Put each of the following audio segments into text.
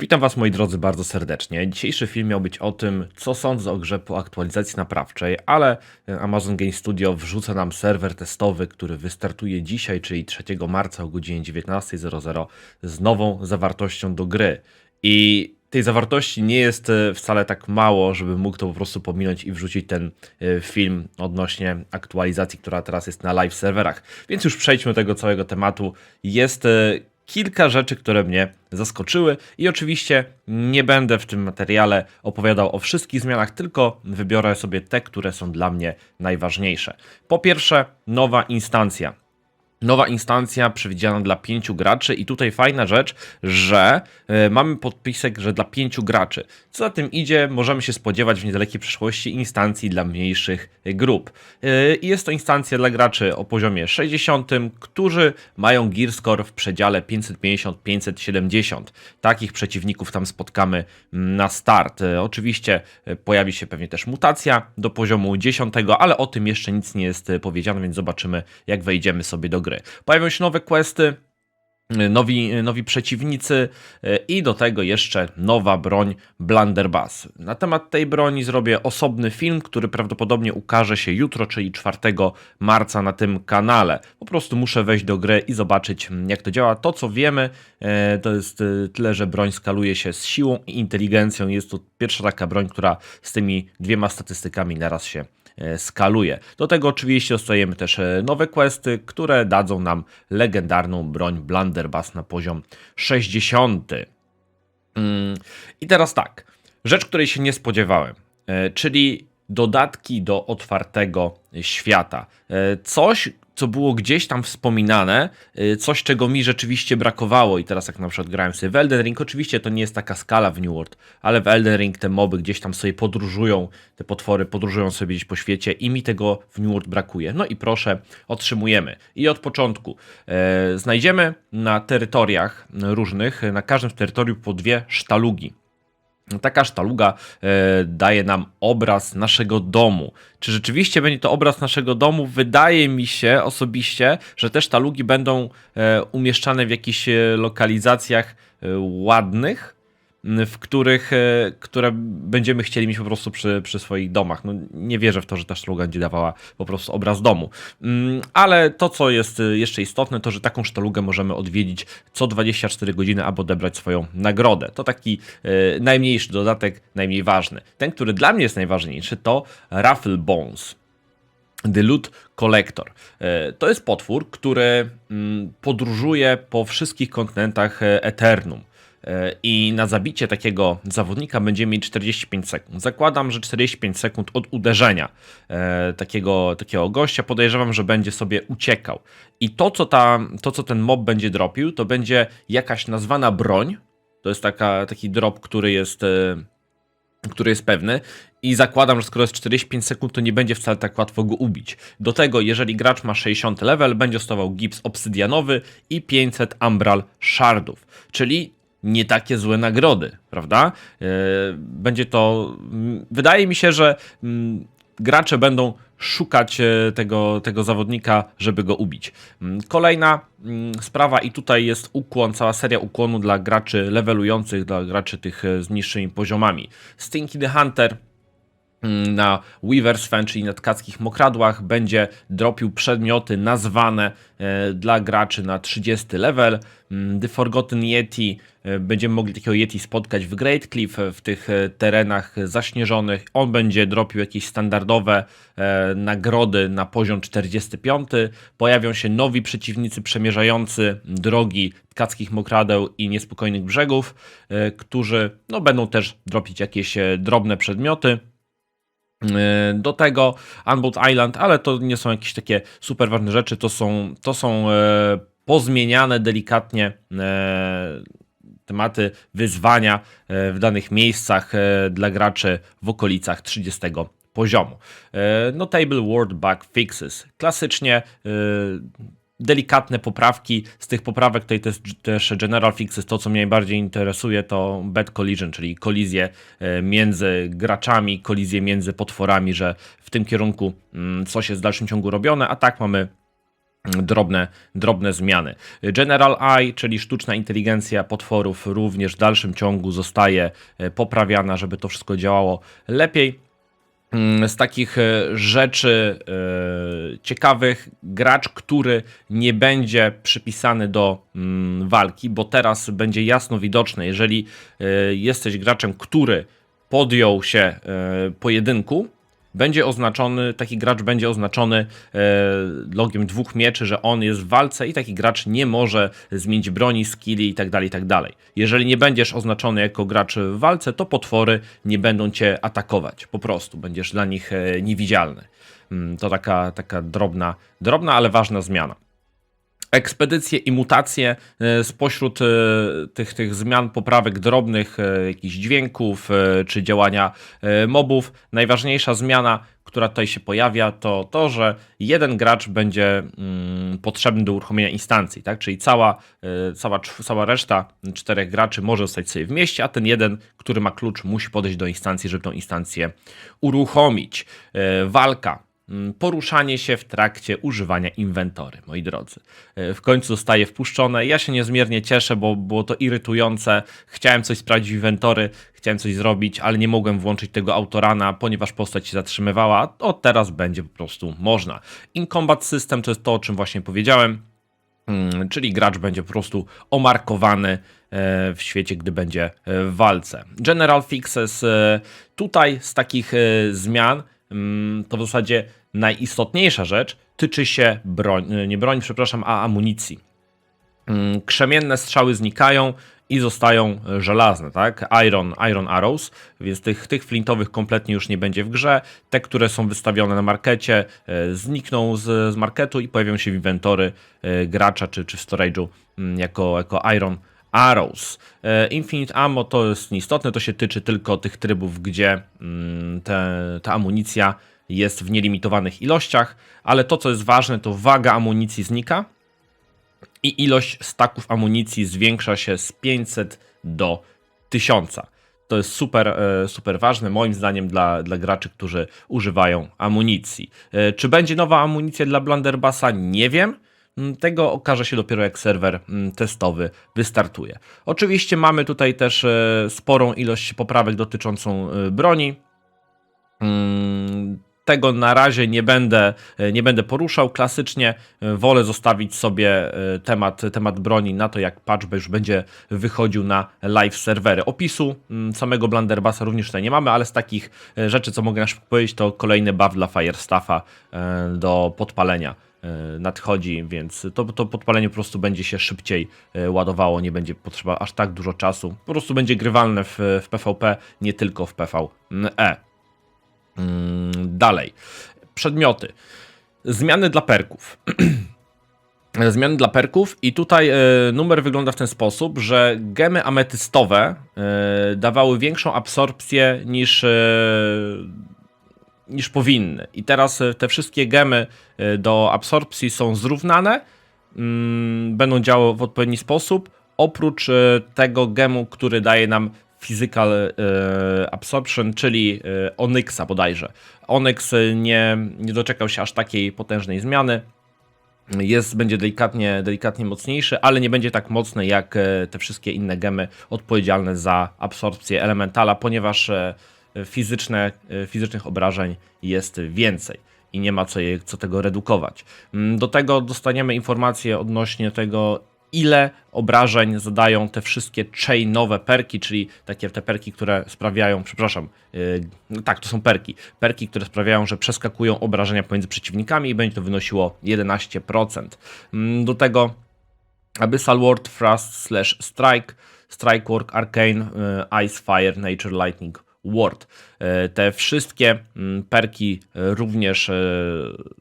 Witam Was moi drodzy bardzo serdecznie. Dzisiejszy film miał być o tym, co sądzę o grze po aktualizacji naprawczej, ale e, Amazon Game Studio wrzuca nam serwer testowy, który wystartuje dzisiaj, czyli 3 marca o godzinie 19.00 z nową zawartością do gry. I tej zawartości nie jest e, wcale tak mało, żeby mógł to po prostu pominąć i wrzucić ten e, film odnośnie aktualizacji, która teraz jest na live serwerach. Więc już przejdźmy do tego całego tematu. Jest kilka rzeczy, które mnie zaskoczyły i oczywiście nie będę w tym materiale opowiadał o wszystkich zmianach, tylko wybiorę sobie te, które są dla mnie najważniejsze. Po pierwsze, nowa instancja. Nowa instancja przewidziana dla pięciu graczy i tutaj fajna rzecz, że e, mamy podpisek, że dla pięciu graczy. Co za tym idzie, możemy się spodziewać w niedalekiej przyszłości instancji dla mniejszych grup. E, I jest to instancja dla graczy o poziomie 60, którzy mają gear score w przedziale 550-570. Takich przeciwników tam spotkamy mm, na start. E, Oczywiście pojawi się pewnie też mutacja do poziomu 10, ale o tym jeszcze nic nie jest powiedziane, więc zobaczymy jak wejdziemy sobie do gry. Pojawią się nowe questy, e, nowi, nowi przeciwnicy e, i do tego jeszcze nowa broń Blunderbuss. Na temat tej broni zrobię osobny film, który prawdopodobnie ukaże się jutro, czyli 4 marca na tym kanale. Po prostu muszę wejść do gry i zobaczyć jak to działa. To co wiemy to jest tyle, że broń skaluje się z siłą i inteligencją. Jest to pierwsza taka broń, która z tymi dwiema statystykami naraz się skaluje. Do tego oczywiście dostajemy też e, nowe questy, które dadzą nam legendarną broń Blunderbuss na poziom 60. Mm, I teraz tak, rzecz, której się nie spodziewałem, e, czyli dodatki do otwartego świata. E, Coś, co było gdzieś tam wspominane, e, coś, czego mi rzeczywiście brakowało i teraz jak na przykład grałem sobie w Elden Ring, oczywiście to nie jest taka skala w New World, ale w Elden Ring te moby gdzieś tam sobie podróżują, te potwory podróżują sobie gdzieś po świecie i mi tego w New World brakuje. No i proszę, otrzymujemy. I od początku e, znajdziemy na terytoriach różnych, na każdym z terytoriów po dwie sztalugi. Taka sztaluga e, daje nam obraz naszego domu. Czy rzeczywiście będzie to obraz naszego domu? Wydaje mi się osobiście, że te sztalugi będą e, umieszczane w jakichś e, lokalizacjach ładnych, w których, e, które będziemy chcieli mieć po prostu przy, przy swoich domach. No, nie wierzę w to, że ta sztaluga będzie dawała po prostu obraz domu. Mm, Ale to, co jest e, jeszcze istotne, to, że taką sztalugę możemy odwiedzić co 24 godziny, aby odebrać swoją nagrodę. To taki e, najmniejszy dodatek, najmniej ważny. Ten, który dla mnie jest najważniejszy, to Raffle Bones. The Loot Collector. To jest potwór, który mm, podróżuje po wszystkich kontynentach Eternum. E, I na zabicie takiego zawodnika będziemy mieć 45 sekund. Zakładam, że 45 sekund od uderzenia e, takiego, takiego gościa. Podejrzewam, że będzie sobie uciekał. I to co, ta, to, co ten mob będzie dropił, to będzie jakaś nazwana broń. To jest taka, taki drop, który jest. E, który jest pewny i zakładam, że skoro jest 45 sekund, to nie będzie wcale tak łatwo go ubić. Do tego, jeżeli gracz ma 60 level, będzie dostawał gips obsydianowy i 500 umbral shardów, czyli nie takie złe nagrody, prawda? Yy, Będzie to. Wydaje mi się, że gracze będą szukać e, tego, tego zawodnika, żeby go ubić. Kolejna sprawa, i tutaj jest ukłon, cała seria ukłonu dla graczy levelujących, dla graczy tych e, z niższymi poziomami. Stinky the Hunter na Weaver's Fen, czyli na tkackich mokradłach, będzie dropił przedmioty nazwane e, dla graczy na 30 level. Mm, The Forgotten Yeti, e, będziemy mogli takiego Yeti spotkać w Great Cliff, e, w tych terenach zaśnieżonych. On będzie dropił jakieś standardowe nagrody na poziom 45. Pojawią się nowi przeciwnicy przemierzający drogi tkackich mokradeł i niespokojnych brzegów, którzy no, będą też dropić jakieś drobne przedmioty. E, Do tego Unbound Island, ale to nie są jakieś takie super ważne rzeczy, to są, to są e, pozmieniane delikatnie e, tematy wyzwania e, w danych miejscach dla graczy w okolicach 30 poziomu. Notable World Bug Fixes. Klasycznie delikatne poprawki. Z tych poprawek tutaj też, też General Fixes, to co mnie najbardziej interesuje to Bad Collision, czyli kolizje e, między graczami, kolizje między potworami, że w tym kierunku mm, coś jest w dalszym ciągu robione, a tak mamy drobne, drobne zmiany. General AI, czyli sztuczna inteligencja potworów, również w dalszym ciągu zostaje e, poprawiana, żeby to wszystko działało lepiej. Mm, Z takich e, rzeczy e, ciekawych, gracz, który nie będzie przypisany do mm, walki, bo teraz będzie jasno widoczne, jeżeli e, jesteś graczem, który podjął się pojedynku, będzie oznaczony, taki gracz będzie oznaczony e, logiem dwóch mieczy, że on jest w walce i taki gracz nie może zmienić broni, skilli i tak dalej, i tak. Jeżeli nie będziesz oznaczony jako gracz w walce, to potwory nie będą cię atakować. Po prostu będziesz dla nich e, niewidzialny. Mm, To taka, taka drobna, drobna, ale ważna zmiana ekspedycje i mutacje e, spośród e, tych, tych zmian, poprawek drobnych, e, jakichś dźwięków czy działania mobów. Najważniejsza zmiana, która tutaj się pojawia, to to, że jeden gracz będzie mm, potrzebny do uruchomienia instancji, tak? Czyli cała, cała, cała reszta czterech graczy może zostać sobie w mieście, a ten jeden, który ma klucz, musi podejść do instancji, żeby tą instancję uruchomić. Walka poruszanie się w trakcie używania inwentory, moi drodzy. E, W końcu zostaje wpuszczone. Ja się niezmiernie cieszę, bo było to irytujące. Chciałem coś sprawdzić w inwentory, chciałem coś zrobić, ale nie mogłem włączyć tego autorana, ponieważ postać się zatrzymywała. Od teraz będzie po prostu można. In Combat System to jest to, o czym właśnie powiedziałem. Mm, czyli gracz będzie po prostu omarkowany e, w świecie, gdy będzie e, w walce. General Fixes tutaj z takich zmian mm, to w zasadzie najistotniejsza rzecz tyczy się broń, e, nie broni, przepraszam, a amunicji. Mm, Krzemienne strzały znikają i zostają e, żelazne, tak? Iron, Iron Arrows, więc tych, tych flintowych kompletnie już nie będzie w grze. Te, które są wystawione na markecie, e, znikną z, z marketu i pojawią się w inwentory gracza czy, czy w storage'u mm, jako, jako Iron Arrows. E, Infinite Ammo to jest nieistotne, to się tyczy tylko tych trybów, gdzie mm, te, ta amunicja jest w nielimitowanych ilościach, ale to, co jest ważne, to waga amunicji znika i ilość staków amunicji zwiększa się z 500 do 1000. To jest super, e, super ważne, moim zdaniem, dla, dla graczy, którzy używają amunicji. E, Czy będzie nowa amunicja dla Blunderbassa? Nie wiem. Mm, Tego okaże się dopiero jak serwer mm, testowy wystartuje. Oczywiście mamy tutaj też e, sporą ilość poprawek dotyczącą e, broni. Mm, Tego na razie nie będę, e, nie będę poruszał. Klasycznie wolę zostawić sobie temat, temat broni na to, jak patch już będzie wychodził na live serwery. Opisu samego Blunderbassa również tutaj nie mamy, ale z takich rzeczy, co mogę na powiedzieć, to kolejny buff dla Firestaffa do podpalenia nadchodzi, więc to, to podpalenie po prostu będzie się szybciej e, ładowało, nie będzie potrzeba aż tak dużo czasu. Po prostu będzie grywalne w, w PvP, nie tylko w PvE. Mm, Dalej. Przedmioty. Zmiany dla perków. Zmiany dla perków i tutaj e, numer wygląda w ten sposób, że gemy ametystowe e, dawały większą absorpcję niż, e, niż powinny. I teraz e, te wszystkie gemy e, do absorpcji są zrównane, mm, będą działały w odpowiedni sposób, oprócz e, tego gemu, który daje nam physical absorption, czyli Onyxa bodajże. Onyx nie, nie doczekał się aż takiej potężnej zmiany. Jest, będzie delikatnie, delikatnie mocniejszy, ale nie będzie tak mocny jak te wszystkie inne gemy odpowiedzialne za absorpcję elementala, ponieważ fizyczne, e, fizycznych obrażeń jest więcej i nie ma co, je, co tego redukować. Mm, Do tego dostaniemy informacje odnośnie tego, ile obrażeń zadają te wszystkie chainowe perki, czyli takie te perki, które sprawiają, przepraszam, yy, tak, to są perki. Perki, które sprawiają, że przeskakują obrażenia pomiędzy przeciwnikami i będzie to wynosiło 11%. Mm, Do tego Abyssal Ward, Thrust, Slash Strike, Strike Work, Arcane, y, Ice, Fire, Nature, Lightning, Ward. Y, Te wszystkie mm, perki również y,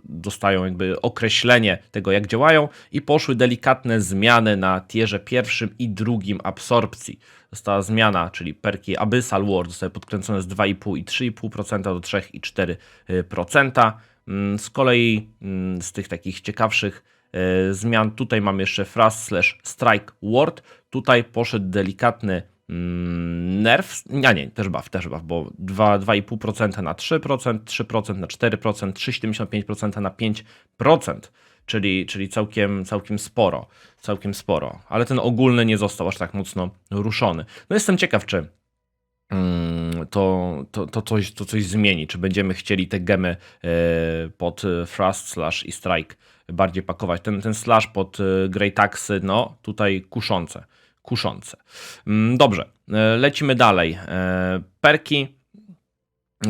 dostają jakby określenie tego, jak działają i poszły delikatne zmiany na tierze pierwszym i drugim absorpcji. Została zmiana, czyli perki Abyssal Ward zostały podkręcone z 2,5 i 3,5% do 3 i 4%. Mm, Z kolei mm, z tych takich ciekawszych e, zmian. Tutaj mam jeszcze Thrust slash Strike Ward. Tutaj poszedł delikatny mm, nerf. Nie, nie, też buff, też buff, bo 2 2,5% na 3%, 3% na 4%, 3,75% na 5%. czyli, czyli całkiem, całkiem sporo, całkiem sporo, ale ten ogólny nie został aż tak mocno ruszony. No jestem ciekaw, czy mm, to, to, to, coś, to coś zmieni, czy będziemy chcieli te gemy e, pod Thrust slash i Strike bardziej pakować. Ten, ten slash pod e, Grey Taxy, no tutaj kuszące, kuszące. Mm, Dobrze, e, lecimy dalej. E, Perki,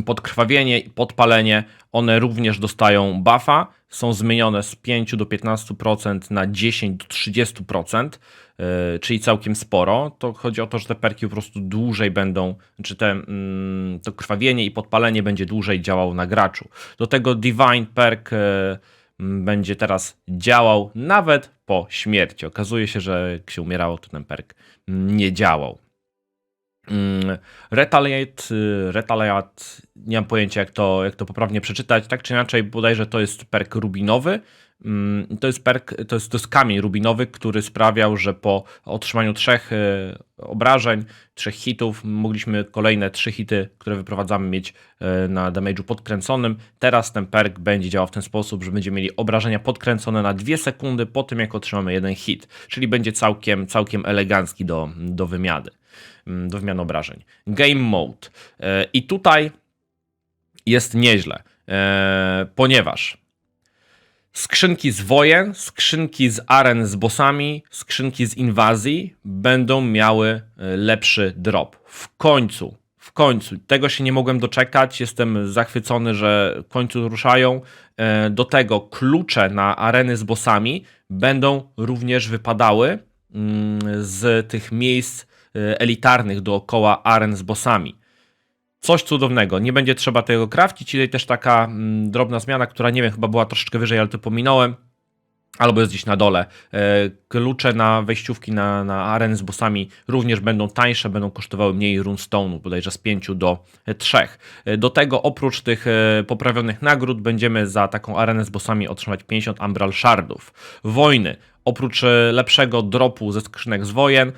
podkrwawienie i podpalenie, one również dostają buffa, są zmienione z 5 do 15% na 10 do 30%, yy, czyli całkiem sporo. To chodzi o to, że te perki po prostu dłużej będą, czy te, mm, to krwawienie i podpalenie będzie dłużej działało na graczu. Do tego Divine Perk będzie teraz działał nawet po śmierci. Okazuje się, że jak się umierało, to ten perk nie działał. Mm, Retaliate, y, Retaliate, nie mam pojęcia jak to, jak to poprawnie przeczytać, tak czy inaczej bodajże to jest perk rubinowy, to jest perk, to jest, to jest kamień rubinowy, który sprawiał, że po otrzymaniu trzech y, obrażeń, trzech hitów, mogliśmy kolejne trzy hity, które wyprowadzamy mieć y, na damage'u podkręconym. Teraz ten perk będzie działał w ten sposób, że będziemy mieli obrażenia podkręcone na dwie sekundy po tym, jak otrzymamy jeden hit, czyli będzie całkiem, całkiem elegancki do, do wymiany mm, do wymiany obrażeń. Game Mode. E, I tutaj jest nieźle, e, ponieważ skrzynki z wojen, skrzynki z aren z bossami, skrzynki z inwazji będą miały e, lepszy drop. W końcu, w końcu. Tego się nie mogłem doczekać. Jestem zachwycony, że w końcu ruszają. E, Do tego klucze na areny z bossami będą również wypadały mm, z tych miejsc e, elitarnych dookoła aren z bossami. Coś cudownego. Nie będzie trzeba tego craftić. I też taka mm, drobna zmiana, która nie wiem, chyba była troszeczkę wyżej, ale to pominąłem. Albo jest gdzieś na dole. E, Klucze na wejściówki na, na areny z bossami również będą tańsze, będą kosztowały mniej runestone'u, bodajże z 5 do 3. E, Do tego oprócz tych e, poprawionych nagród będziemy za taką arenę z bossami otrzymać 50 Umbral Shardów. Wojny. Oprócz e, lepszego dropu ze skrzynek z wojen,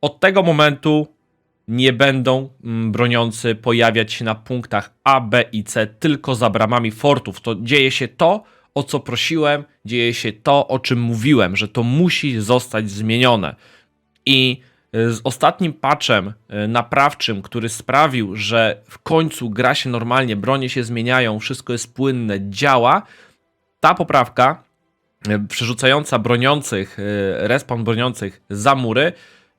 od tego momentu nie będą mm, broniący pojawiać się na punktach A, B i C tylko za bramami fortów. To dzieje się to, o co prosiłem, dzieje się to, o czym mówiłem, że to musi zostać zmienione. I y, z ostatnim patchem y, naprawczym, który sprawił, że w końcu gra się normalnie, bronie się zmieniają, wszystko jest płynne, działa, ta poprawka y, przerzucająca broniących, respawn broniących za mury,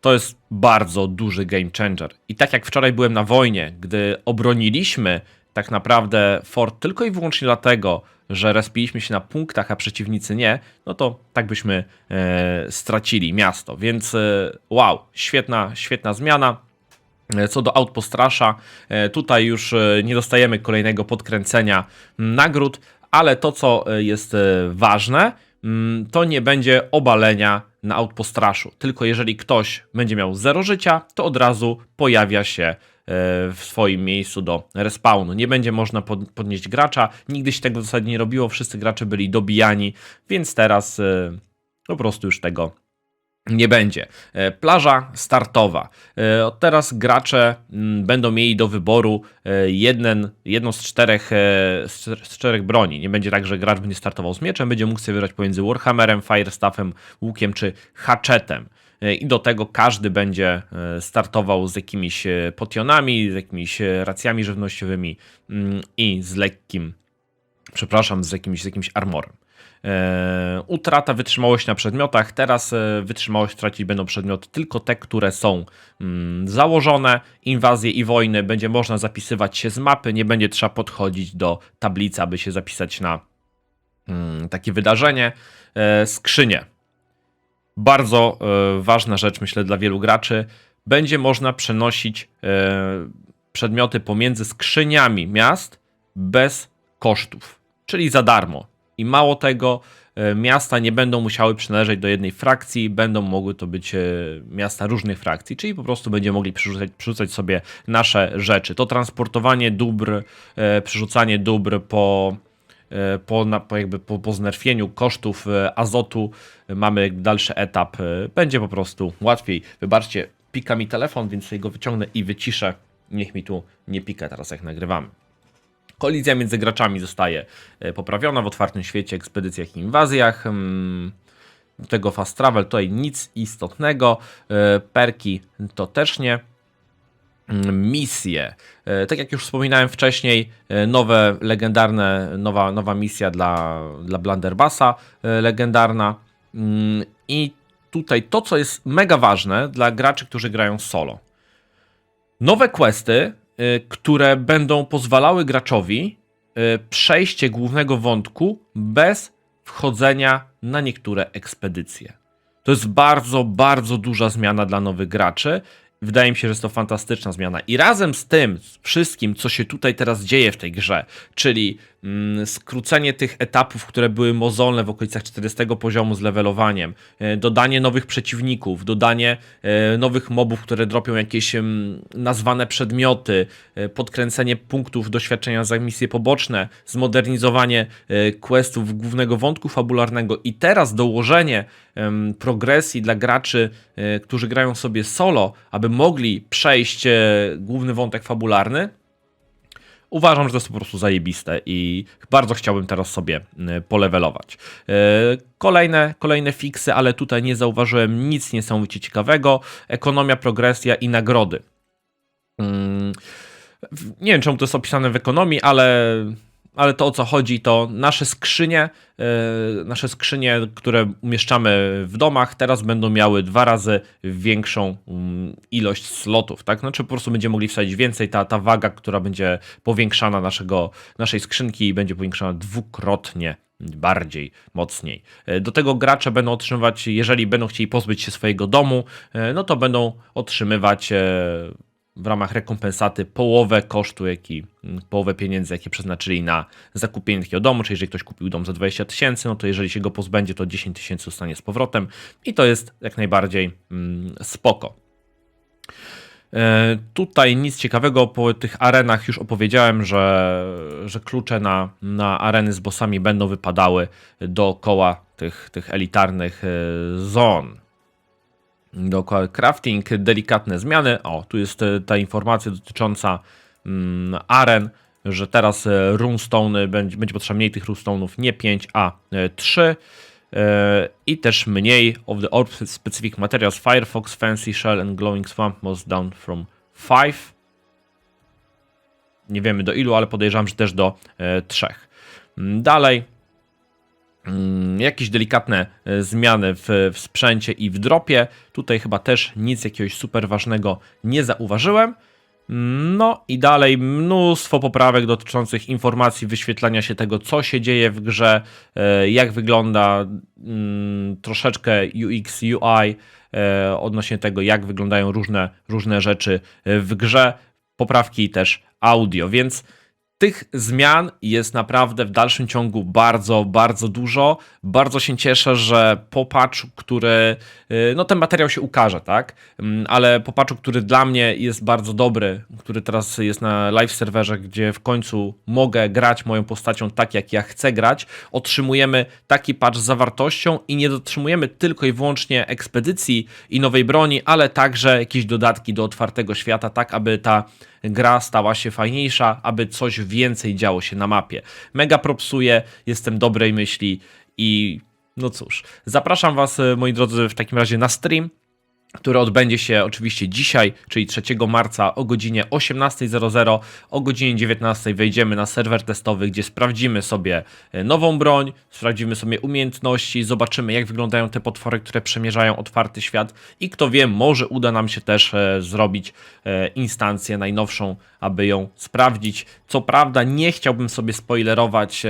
to jest bardzo duży game changer. I tak jak wczoraj byłem na wojnie, gdy obroniliśmy tak naprawdę fort tylko i wyłącznie dlatego, że respiliśmy się na punktach, a przeciwnicy nie, no to tak byśmy e, stracili miasto. Więc e, wow, świetna, świetna zmiana. E, Co do Outpostrasza, e, tutaj już nie dostajemy kolejnego podkręcenia nagród, ale to co jest ważne, to nie będzie obalenia na Outpostraszu. Tylko jeżeli ktoś będzie miał 0 życia, to od razu pojawia się e, w swoim miejscu do respawnu. Nie będzie można pod, podnieść gracza. Nigdy się tego w zasadzie nie robiło. Wszyscy gracze byli dobijani, więc teraz e, po prostu już tego nie będzie. E, Plaża startowa. E, Od teraz gracze mm, będą mieli do wyboru e, jeden, jedną z czterech, z czter- z czterech broni. Nie będzie tak, że gracz będzie startował z mieczem, będzie mógł sobie wybrać pomiędzy Warhammerem, Firestaffem, łukiem czy hatchetem. E, I do tego każdy będzie startował z jakimiś potionami, z jakimiś racjami żywnościowymi mm, i z lekkim, przepraszam, z jakimś, z jakimś armorem. E, utrata wytrzymałości na przedmiotach. Teraz e, wytrzymałość tracić będą przedmioty tylko te, które są mm, założone. Inwazje i wojny będzie można zapisywać się z mapy, nie będzie trzeba podchodzić do tablicy, aby się zapisać na mm, takie wydarzenie. E, skrzynie. Bardzo ważna rzecz, myślę, dla wielu graczy. Będzie można przenosić przedmioty pomiędzy skrzyniami miast bez kosztów, czyli za darmo. I mało tego, e, miasta nie będą musiały przynależeć do jednej frakcji, będą mogły to być e, miasta różnych frakcji, czyli po prostu będziemy mogli przerzucać, przerzucać sobie nasze rzeczy. To transportowanie dóbr, e, przerzucanie dóbr po, po, po, jakby po, po znerfieniu kosztów azotu mamy dalszy etap, będzie po prostu łatwiej. Wybaczcie, pika mi telefon, więc go wyciągnę i wyciszę. Niech mi tu nie pika teraz, jak nagrywamy. Kolizja między graczami zostaje e, poprawiona w otwartym świecie, ekspedycjach i inwazjach. Mm, Tego fast travel tutaj nic istotnego. E, Perki to też nie. Mm, Misje. E, Tak jak już wspominałem wcześniej, nowe legendarne, nowa, nowa misja dla, dla Blunderbassa, e, legendarna. Mm, I tutaj to, co jest mega ważne dla graczy, którzy grają solo. Nowe questy, które będą pozwalały graczowi y, przejście głównego wątku bez wchodzenia na niektóre ekspedycje. To jest bardzo, bardzo duża zmiana dla nowych graczy. Wydaje mi się, że jest to fantastyczna zmiana. I razem z tym z wszystkim, co się tutaj teraz dzieje w tej grze, czyli mm, skrócenie tych etapów, które były mozolne w okolicach 40 poziomu z levelowaniem, e, dodanie nowych przeciwników, dodanie e, nowych mobów, które dropią jakieś em, nazwane przedmioty, e, podkręcenie punktów doświadczenia za misje poboczne, zmodernizowanie e, questów głównego wątku fabularnego i teraz dołożenie em, progresji dla graczy, e, którzy grają sobie solo, aby mogli przejść e, główny wątek fabularny, Uważam, że to jest po prostu zajebiste i bardzo chciałbym teraz sobie y, polewelować. Y, Kolejne, kolejne fiksy, ale tutaj nie zauważyłem nic niesamowicie ciekawego. Ekonomia, progresja i nagrody. Mm, Nie wiem, czemu to jest opisane w ekonomii, ale, ale to o co chodzi, to nasze skrzynie, e, nasze skrzynie, które umieszczamy w domach, teraz będą miały dwa razy większą mm, ilość slotów, tak? Znaczy po prostu będziemy mogli wsadzić więcej, ta, ta waga, która będzie powiększana naszego, naszej skrzynki będzie powiększana dwukrotnie bardziej, mocniej. E, Do tego gracze będą otrzymywać, jeżeli będą chcieli pozbyć się swojego domu, e, no to będą otrzymywać w ramach rekompensaty połowę kosztu, jaki, m, połowę pieniędzy, jakie przeznaczyli na zakupienie takiego domu, czyli jeżeli ktoś kupił dom za 20 tysięcy, no to jeżeli się go pozbędzie, to 10 tysięcy zostanie z powrotem i to jest jak najbardziej mm, spoko. E, Tutaj nic ciekawego, po tych arenach już opowiedziałem, że, że klucze na, na areny z bossami będą wypadały dookoła tych, tych elitarnych e, zon. Dookoła crafting, delikatne zmiany. O, tu jest e, ta informacja dotycząca mm, aren, że teraz e, runestone będzie, będzie potrzeba mniej tych runestone'ów, nie 5, a e, 3. E, I też mniej of the orb specific materials Firefox, Fancy Shell and Glowing Swamp was down from 5. Nie wiemy do ilu, ale podejrzewam, że też do e, 3. Dalej, Mm, jakieś delikatne e, zmiany w, w sprzęcie i w dropie. Tutaj chyba też nic jakiegoś super ważnego nie zauważyłem. No i dalej mnóstwo poprawek dotyczących informacji wyświetlania się tego, co się dzieje w grze, e, jak wygląda mm, troszeczkę UX, UI, e, odnośnie tego, jak wyglądają różne, różne rzeczy w grze, poprawki też audio, więc tych zmian jest naprawdę w dalszym ciągu bardzo, bardzo dużo. Bardzo się cieszę, że po patchu, który, y, no ten materiał się ukaże, tak? Mm, Ale po patchu, który dla mnie jest bardzo dobry, który teraz jest na live serwerze, gdzie w końcu mogę grać moją postacią tak, jak ja chcę grać, otrzymujemy taki patch z zawartością i nie otrzymujemy tylko i wyłącznie ekspedycji i nowej broni, ale także jakieś dodatki do otwartego świata, tak aby ta gra stała się fajniejsza, aby coś więcej działo się na mapie. Mega propsuję, jestem dobrej myśli i no cóż, zapraszam Was, moi drodzy, w takim razie na stream, który odbędzie się oczywiście dzisiaj, czyli 3 marca o godzinie 18.00. O godzinie 19.00 wejdziemy na serwer testowy, gdzie sprawdzimy sobie e, nową broń, sprawdzimy sobie umiejętności, zobaczymy jak wyglądają te potwory, które przemierzają otwarty świat i kto wie, może uda nam się też e, zrobić e, instancję najnowszą, aby ją sprawdzić. Co prawda nie chciałbym sobie spoilerować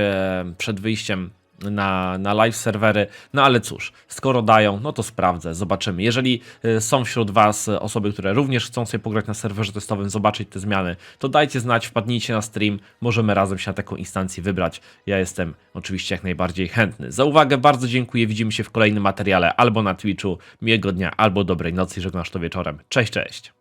przed wyjściem na, na live serwery, no ale cóż, skoro dają, no to sprawdzę, zobaczymy. Jeżeli y, są wśród Was y, osoby, które również chcą sobie pograć na serwerze testowym, zobaczyć te zmiany, to dajcie znać, wpadnijcie na stream, możemy razem się na taką instancję wybrać. Ja jestem oczywiście jak najbardziej chętny. Za uwagę bardzo dziękuję, widzimy się w kolejnym materiale albo na Twitchu. Miłego dnia, albo dobrej nocy, żegnasz to wieczorem. Cześć, cześć!